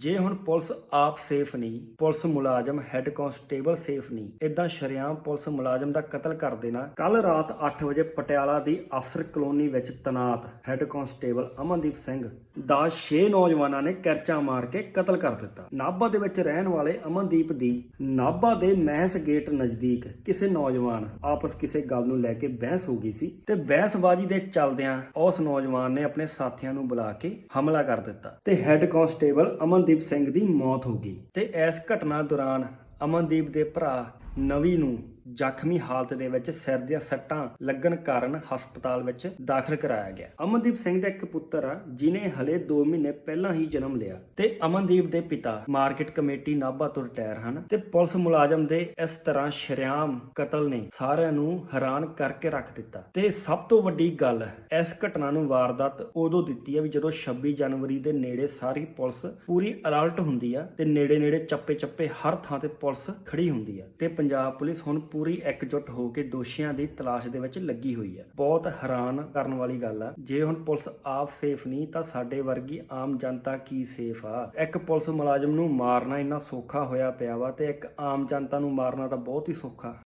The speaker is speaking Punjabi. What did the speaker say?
ਜੇ ਹੁਣ ਪੁਲਿਸ ਆਪ ਸੇਫ ਨਹੀਂ, ਪੁਲਿਸ ਮੁਲਾਜ਼ਮ ਹੈੱਡ ਕਾਂਸਟੇਬਲ ਸੇਫ ਨਹੀਂ ਇਦਾਂ ਸ਼ਰੇਆਮ ਪੁਲਿਸ ਮੁਲਾਜ਼ਮ ਦਾ ਕਤਲ ਕਰ ਦੇਣਾ ਕੱਲ ਰਾਤ 8 ਵਜੇ ਪਟਿਆਲਾ ਦੀ ਅਫਸਰ ਕਲੋਨੀ ਵਿੱਚ ਤਨਾਤ ਹੈੱਡ ਕਾਂਸਟੇਬਲ ਅਮਨਦੀਪ ਸਿੰਘ ਦਾ 6 ਨੌਜਵਾਨਾਂ ਨੇ ਕਰਚਾ ਮਾਰ ਕੇ ਕਤਲ ਕਰ ਦਿੱਤਾ। ਨਾਭਾ ਦੇ ਵਿੱਚ ਰਹਿਣ ਵਾਲੇ ਅਮਨਦੀਪ ਦੀ ਨਾਭਾ ਦੇ ਮਹਿਸ ਗੇਟ ਨਜ਼ਦੀਕ ਕਿਸੇ ਨੌਜਵਾਨ ਆਪਸ ਕਿਸੇ ਗੱਲ ਨੂੰ ਲੈ ਕੇ ਬਹਿਸ ਹੋ ਗਈ ਸੀ ਤੇ ਬਹਿਸਬਾਜ਼ੀ ਦੇ ਚੱਲਦਿਆਂ ਉਸ ਨੌਜਵਾਨ ਨੇ ਆਪਣੇ ਸਾਥੀਆਂ ਨੂੰ ਬੁਲਾ ਕੇ ਹਮਲਾ ਕਰ ਦਿੱਤਾ ਤੇ ਹੈੱਡ ਕਾਂਸਟੇਬਲ ਅਮਨਦੀਪ ਸਿੰਘ ਦੀ ਮੌਤ ਹੋ ਗਈ ਤੇ ਇਸ ਘਟਨਾ ਦੌਰਾਨ ਅਮਨਦੀਪ ਦੇ ਭਰਾ ਨਵੀ ਨੂੰ ਜ਼ਖਮੀ ਹਾਲਤ ਦੇ ਵਿੱਚ ਸਿਰ ਦੀਆਂ ਸੱਟਾਂ ਲੱਗਣ ਕਾਰਨ ਹਸਪਤਾਲ ਵਿੱਚ ਦਾਖਲ ਕਰਾਇਆ ਗਿਆ। ਅਮਨਦੀਪ ਸਿੰਘ ਦਾ ਇੱਕ ਪੁੱਤਰ ਆ, ਜਿਨੇ ਹਲੇ 2 ਮਹੀਨੇ ਪਹਿਲਾਂ ਹੀ ਜਨਮ ਲਿਆ। ਤੇ ਅਮਨਦੀਪ ਦੇ ਪਿਤਾ ਮਾਰਕੀਟ ਕਮੇਟੀ ਨਾਭਾ ਤੋਂ ਰਿਟਾਇਰ ਹਨ ਤੇ ਪੁਲਿਸ ਮੁਲਾਜ਼ਮ ਦੇ ਇਸ ਤਰ੍ਹਾਂ ਸ਼ਰੇਆਮ ਕਤਲ ਨੇ ਸਾਰਿਆਂ ਨੂੰ ਹੈਰਾਨ ਕਰਕੇ ਰੱਖ ਦਿੱਤਾ। ਤੇ ਸਭ ਤੋਂ ਵੱਡੀ ਗੱਲ ਇਸ ਘਟਨਾ ਨੂੰ ਵਾਰਦਾਤ ਉਦੋਂ ਦਿੱਤੀ ਹੈ ਵੀ ਜਦੋਂ 26 ਜਨਵਰੀ ਦੇ ਨੇੜੇ ਸਾਰੀ ਪੁਲਿਸ ਪੂਰੀ ਅਲਰਟ ਹੁੰਦੀ ਆ ਤੇ ਨੇੜੇ ਨੇੜੇ ਚੱਪੇ ਚੱਪੇ ਹਰ ਥਾਂ ਤੇ ਪੁਲਿਸ ਖੜੀ ਹੁੰਦੀ ਆ। ਤੇ ਪੰਜਾਬ ਪੁਲਿਸ ਹੁਣ ਪੂਰੀ ਇਕਜੁੱਟ ਹੋ ਕੇ ਦੋਸ਼ੀਆਂ ਦੀ ਤਲਾਸ਼ ਦੇ ਵਿੱਚ ਲੱਗੀ ਹੋਈ ਹੈ। ਬਹੁਤ ਹੈਰਾਨ ਕਰਨ ਵਾਲੀ ਗੱਲ ਆ, ਜੇ ਹੁਣ ਪੁਲਿਸ ਆਪ ਸੇਫ ਨਹੀਂ, ਤਾਂ ਸਾਡੇ ਵਰਗੀ ਆਮ ਜਨਤਾ ਕੀ ਸੇਫ ਆ? ਇੱਕ ਪੁਲਿਸ ਮੁਲਾਜ਼ਮ ਨੂੰ ਮਾਰਨਾ ਇੰਨਾ ਸੌਖਾ ਹੋਇਆ ਪਿਆ ਵਾ ਤੇ ਇੱਕ ਆਮ ਜਨਤਾ ਨੂੰ ਮਾਰਨਾ ਤਾਂ ਬਹੁਤ ਹੀ ਸੌਖਾ।